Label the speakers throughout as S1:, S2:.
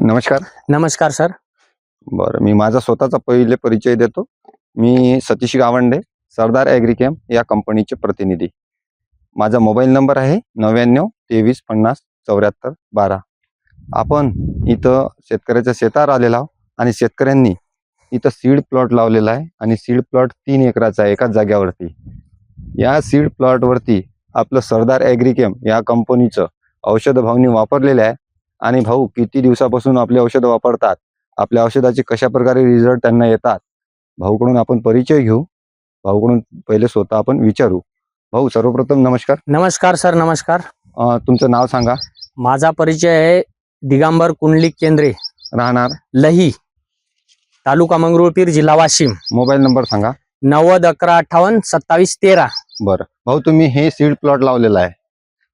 S1: नमस्कार.
S2: नमस्कार सर.
S1: बरं मी माझा स्वतःचा पहिले परिचय देतो. मी सतीश गावंडे सरदार ॲग्रिकॅम या कंपनीचे प्रतिनिधी. माझा मोबाईल नंबर आहे नव्याण्णव तेवीस पन्नास चौऱ्याहत्तर बारा. आपण इथं शेतकऱ्याच्या शेतावर आलेलो आहोत आणि शेतकऱ्यांनी इथं सीड प्लॉट लावलेला आहे आणि सीड प्लॉट तीन एकराचा आहे एकाच जाग्यावरती या सीड प्लॉटवरती आपलं सरदार ॲग्रिकॅम या कंपनीचं औषध भावनी वापरलेलं आहे. आणि भाऊ किती दिवसापासून आपले औषधं वापरतात? आपल्या औषधाचे कशा प्रकारे रिझल्ट त्यांना येतात? भाऊकडून आपण परिचय घेऊ. भाऊकडून पहिले स्वतः आपण विचारू. भाऊ सर्वप्रथम नमस्कार.
S2: नमस्कार सर. नमस्कार.
S1: अं, तुमचं नाव सांगा.
S2: माझा परिचय आहे दिगंबर कुंडलिक केंद्रे.
S1: राहणार?
S2: लही तालुका मंगरुळपीर जिल्हा वाशिम.
S1: मोबाईल नंबर सांगा.
S2: नव्वद अकरा अठ्ठावन्न सत्तावीस तेरा.
S1: बरं. भाऊ तुम्ही हे सीड प्लॉट लावलेला आहे.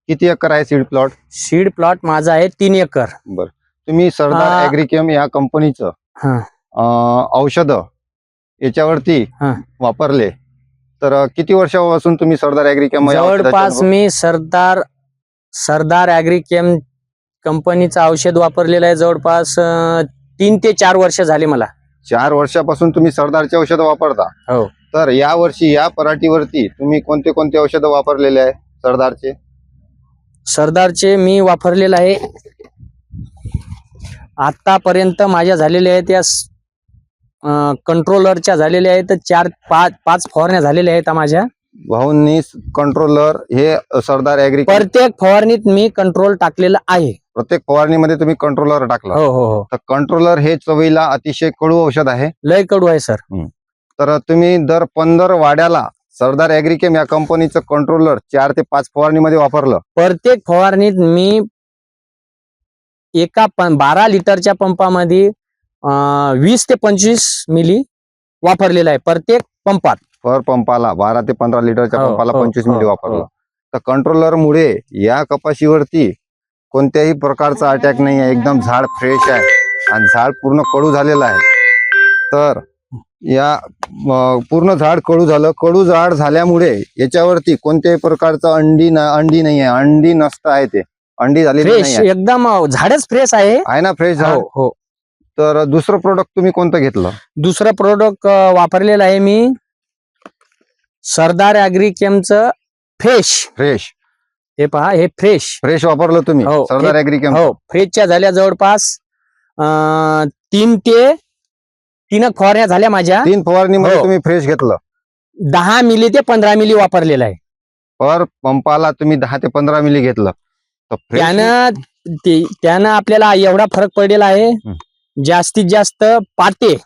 S1: किती एकर आहे सीड प्लॉट
S2: सीड प्लॉट माझा आहे तीन एकर
S1: बरं तुम्ही सरदार
S2: हा.
S1: ॲग्रिकेम या कंपनीचं
S2: हा.
S1: अं, औषधं याच्यावरती
S2: हा.
S1: वापरले तर अं, किती वर्षापासून तुम्ही सरदार या औषधाचे
S2: जवळपास मी सरदार सरदार ॲग्रिकेम कंपनीचं औषध वापरलेलं आहे जवळपास अं, तीन ते चार वर्ष झाले मला
S1: चार वर्षापासून तुम्ही सरदारचे औषधं वापरता
S2: हो.
S1: तर या वर्षी या पराठीवरती तुम्ही कोणते कोणते औषधं वापरलेले आहे सरदारचे
S2: सरदारचे मी वापरलेलं आहे. आतापर्यंत माझ्या झालेल्या आहेत त्या कंट्रोलरच्या झालेल्या आहेत. चार पाच पाच फवारण्या झालेल्या आहेत माझ्या.
S1: भाऊंनी कंट्रोलर हे सरदार ॲग्री
S2: प्रत्येक फवारणीत मी कंट्रोल टाकलेलं आहे.
S1: प्रत्येक फवारणीमध्ये तुम्ही कंट्रोलर टाकलं.
S2: हो हो हो.
S1: तर कंट्रोलर हे चवीला अतिशय कडू औषध आहे.
S2: लय कडू आहे सर.
S1: तर तुम्ही दर पंधरा वाड्याला सरदार ॲग्रिकेम या कंपनीचं कंट्रोलर चार ते पाच फवारणीमध्ये वापरलं.
S2: प्रत्येक फवारणीत मी एका पं- बारा लिटरच्या पंपामध्ये अं, वीस ते पंचवीस मिली वापरलेला आहे प्रत्येक पंपात.
S1: पर पंपाला बारा ते पंधरा लिटरच्या
S2: हो,
S1: पंपाला
S2: हो,
S1: पंचवीस
S2: हो,
S1: मिली
S2: हो.
S1: वापरलं. तर कंट्रोलर मुळे या कपाशीवरती कोणत्याही प्रकारचा अटॅक नाही आहे. एकदम झाड फ्रेश आहे. आणि झाड पूर्ण कडू झालेलं आहे. तर या पूर्ण झाड कडू झालं. कडू झाड झाल्यामुळे याच्यावरती कोणत्याही प्रकारचं अंडी न अंडी नाही आहे अंडी नसतं आहे ते. अंडी नाही
S2: फ्रेश एकदम झाडच फ्रेश आहे.
S1: आहे ना फ्रेश झाड?
S2: हो हो.
S1: तर दुसरं प्रोडक्ट तुम्ही कोणतं घेतलं?
S2: दुसरं प्रोडक्ट वापरलेलं आहे मी. सरदार ॲग्रिकेमचं फ्रेश
S1: फ्रेश
S2: हे पहा हे फ्रेश
S1: फ्रेश वापरलं तुम्ही?
S2: हो,
S1: सरदार ॲग्रिकेम
S2: हो फ्रेशच्या झाल्या जवळपास तीन ते तीन फवारण्या झाल्या माझ्या.
S1: तीन फवारणीमध्ये
S2: हो.
S1: तुम्ही फ्रेश घेतलं.
S2: दहा मिली ते पंधरा मिली वापरलेलं आहे.
S1: पर पंपाला तुम्ही दहा ते पंधरा मिली घेतलं. तर fresh-
S2: त्यानं ते- त्यानं आपल्याला एवढा फरक पडलेला आहे. जास्तीत जास्त पाते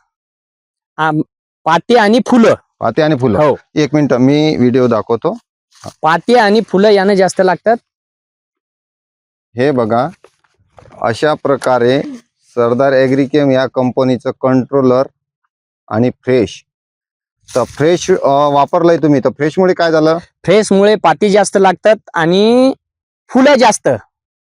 S2: आम- पाते आणि फुलं.
S1: पाते आणि फुलं.
S2: हो.
S1: एक मिनिट मी व्हिडिओ दाखवतो.
S2: पाते आणि फुलं यानं जास्त लागतात.
S1: हे बघा अशा प्रकारे सरदार ॲग्रिकेम या कंपनीचं कंट्रोलर आणि फ्रेश तर फ्रेश वापरलंय तुम्ही. तर फ्रेशमुळे काय झालं?
S2: फ्रेशमुळे पाती जास्त लागतात आणि फुलं जास्त.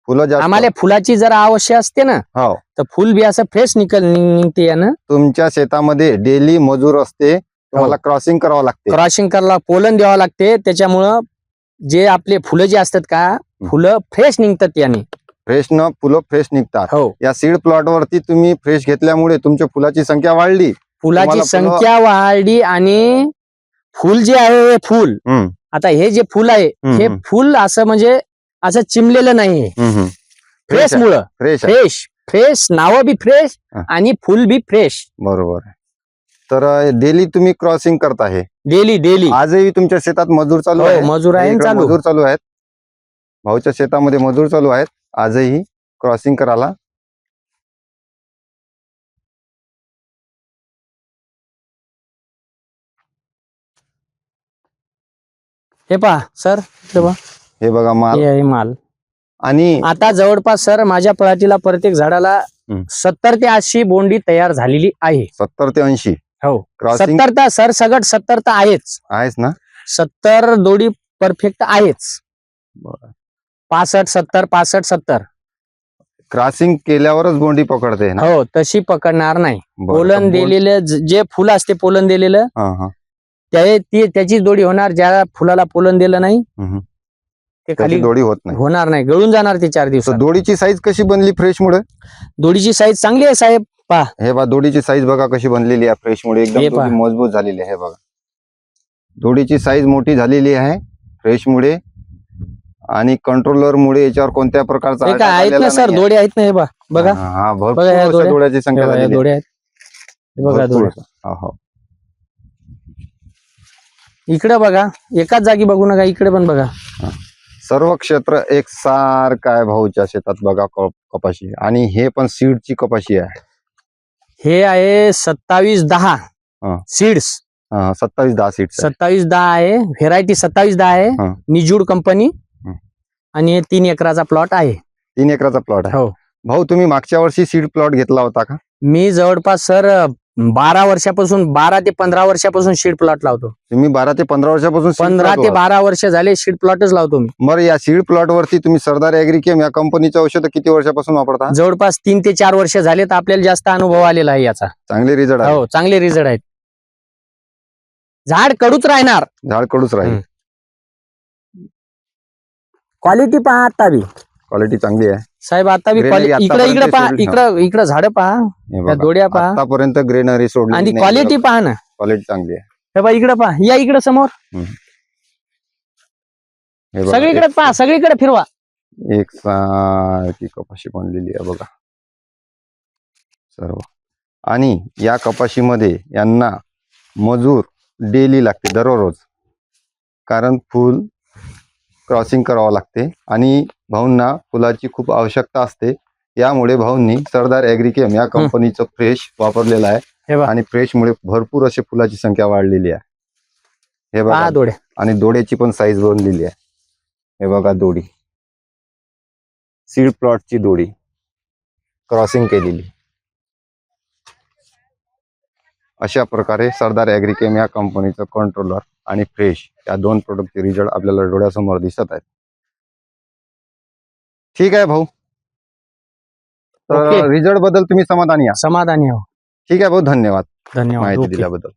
S1: फुलं जास्त.
S2: आम्हाला फुलाची जर आवश्यक असते ना.
S1: हो.
S2: तर फुल बी असं फ्रेश निकल नि- निघते यानं
S1: तुमच्या शेतामध्ये डेली मजूर असते. तुम्हाला क्रॉसिंग करावं लागते.
S2: क्रॉसिंग करायला पोलन द्यावं लागते. त्याच्यामुळं जे आपले फुलं जे असतात का फुलं फ्रेश निघतात याने.
S1: फ्रेश न फुलं फ्रेश निघतात.
S2: हो.
S1: या सीड प्लॉट वरती तुम्ही फ्रेश घेतल्यामुळे तुमच्या फुलाची संख्या वाढली.
S2: फुलाची
S1: तुम्हाला फुलं-
S2: संख्या वाढली आणि फुल जे आहे हे फुल.
S1: हम्म,
S2: आता हे जे फुल आहे
S1: हम्म,
S2: हे
S1: हम्म,
S2: फुल असं म्हणजे असं चिमलेलं नाही
S1: हम्म, हम्म.
S2: फ्रेश
S1: आहे,
S2: मुळे.
S1: फ्रेश आहे.
S2: फ्रेश फ्रेश नावं बी फ्रेश
S1: हा.
S2: आणि फुल बी फ्रेश
S1: बरोबर आहे. तर डेली तुम्ही क्रॉसिंग करता हे
S2: डेली डेली.
S1: आजही तुमच्या शेतात मजूर चालू
S2: हो
S1: आहे
S2: मजूर आहे ना
S1: इकडे
S2: चालू.
S1: मजूर चालू आहेत. भाऊच्या शेतामध्ये मजूर चालू आहेत. आजही क्रॉसिंग करायला.
S2: हे पहा सर हे पहा,
S1: हे बघा माल.
S2: हे आहे माल.
S1: आणि
S2: आता जवळपास सर माझ्या पळाटीला प्रत्येक झाडाला
S1: हम्म.
S2: सत्तर ते ऐंशी बोंडी तयार झालेली आहे.
S1: सत्तर ते ऐंशी.
S2: हो.
S1: क्रॉसिंग
S2: सत्तर तर सर सगट सत्तर तर आहेच.
S1: आहेच ना?
S2: सत्तर दोडी परफेक्ट आहेच.
S1: बरं.
S2: पासष्ट सत्तर पासष्ट सत्तर.
S1: क्रॉसिंग केल्यावरच बोंडी पकडते ना?
S2: हो तशी पकडणार नाही.
S1: बरं,
S2: पोलन
S1: बोंड-
S2: दिलेलं ज- जे फुलं असते पोलन दिलेलं
S1: हा, हा.
S2: त्या ती त्याचीच दोडी होणार ज्या फुलाला पोलन दिलं नाही
S1: हम्म.
S2: ते
S1: त्याची
S2: खाली
S1: दोडी होत नाही.
S2: होणार नाही गळून जाणार ते चार
S1: तर
S2: दिवसात.
S1: दोडीची साईज कशी बनली फ्रेश मुळे?
S2: दोडीची साईज चांगली आहे साहेब.
S1: हे बघा दोडीची साईज बघा कशी बनलेली आहे फ्रेश मुळे.
S2: हे
S1: एकदम
S2: पहा.
S1: दोडी मजबूत झालेली आहे हे बघा. दोडीची साईज मोठी झालेली आहे फ्रेश मुळे. आणि कंट्रोलर मुळे याच्यावर कोणत्या प्रकारचा
S2: काय आहेत
S1: आलेला
S2: ना सर
S1: नाहीये.
S2: दोडे आहेत ना हे बा बघा
S1: हा, हा भरपूर
S2: बघा
S1: अशा. डोळ्याची
S2: हे
S1: संख्या
S2: बघा, या
S1: झालेली आहे.
S2: दोडे आहेत हे बघा
S1: भरपूर
S2: दोडे
S1: अशा. हा, हो.
S2: इकडे बघा एकाच जागी बघू नका इकडे पण बघा
S1: सर्व क्षेत्र एक सारखं आहे भाऊच्या शेतात बघा कपाशी आणि हे पण सीडची कपाशी आहे
S2: हे आहे सत्तावीस दहा
S1: हा.
S2: सीड्स
S1: सत्तावीस दहा सीट
S2: सत्तावीस दहा आहे व्हेरायटी सत्तावीस दहा आहे. निजूड कंपनी. आणि हे तीन एकराचा प्लॉट आहे.
S1: तीन एकराचा प्लॉट आहे.
S2: हो.
S1: भाऊ तुम्ही मागच्या वर्षी सीड प्लॉट घेतला होता का?
S2: मी जवळपास सर बारा वर्षापासून बारा ते पंधरा वर्षापासून शीड प्लॉट लावतो.
S1: तुम्ही बारा ते पंधरा वर्षापासून seed
S2: पंधरा
S1: plot
S2: ते बारा वर्ष झाले शीड प्लॉटच लावतो मी.
S1: बरं या सीड प्लॉट वरती तुम्ही सरदार अॅग्रिकेम या कंपनीचं औषध किती वर्षापासून वापरता?
S2: जवळपास तीन ते चार वर्ष झाले तर आपल्याला जास्त अनुभव आलेला आहे याचा.
S1: चांगले रिझल्ट आहे
S2: हो चांगले रिझल्ट आहेत. झाड कडूच राहणार.
S1: झाड कडूच राहील.
S2: क्वालिटी पहा आता बी.
S1: क्वालिटी चांगली आहे.
S2: साहेब आता बी
S1: Greenery
S2: quality- इकडे इकडे पहा
S1: सोडली
S2: इकडं इकडं झाडं पहा.
S1: हे बघा.
S2: दोड्या पहा.
S1: आतापर्यंत ग्रेनरी सोडली
S2: आणि क्वालिटी पहा ना.
S1: क्वालिटी चांगली आहे.
S2: हे पहा इकडे पहा. या इकडे समोर.
S1: हे बघा,
S2: सगळीकडे पहा सगळीकडे फिरवा.
S1: एक सारखी कपाशी बनलेली आहे बघा. सर्व. आणि या कपाशीमध्ये यांना मजूर डेली लागते दररोज. कारण फुल क्रॉसिंग करावं लागते. आणि भाऊंना फुलाची खूप आवश्यकता असते. यामुळे भाऊंनी सरदार ॲग्रिकेम या कंपनीचं फ्रेश वापरलेलं आहे.
S2: हे
S1: आणि फ्रेशमुळे भरपूर अशी फुलाची संख्या वाढलेली आहे. हे बघा.
S2: दोड्या
S1: आणि दोड्याची पण साईज बनलेली आहे. हे बघा दोडी. सीड प्लॉटची दोडी. क्रॉसिंग केलेली. अशा प्रकारे सरदार ॲग्रिकेम या कंपनीचं कंट्रोलर आणि फ्रेश या दोन प्रोडक्टचे रिझल्ट आपल्याला डोळ्यासमोर दिसत आहेत. ठीक आहे भाऊ. तर. रिझल्टबद्दल तुम्ही समाधानी आहात.
S2: समाधानी हो
S1: ठीक आहे भाऊ धन्यवाद.
S2: धन्यवाद.
S1: माहिती
S2: ओके.
S1: दिल्याबद्दल.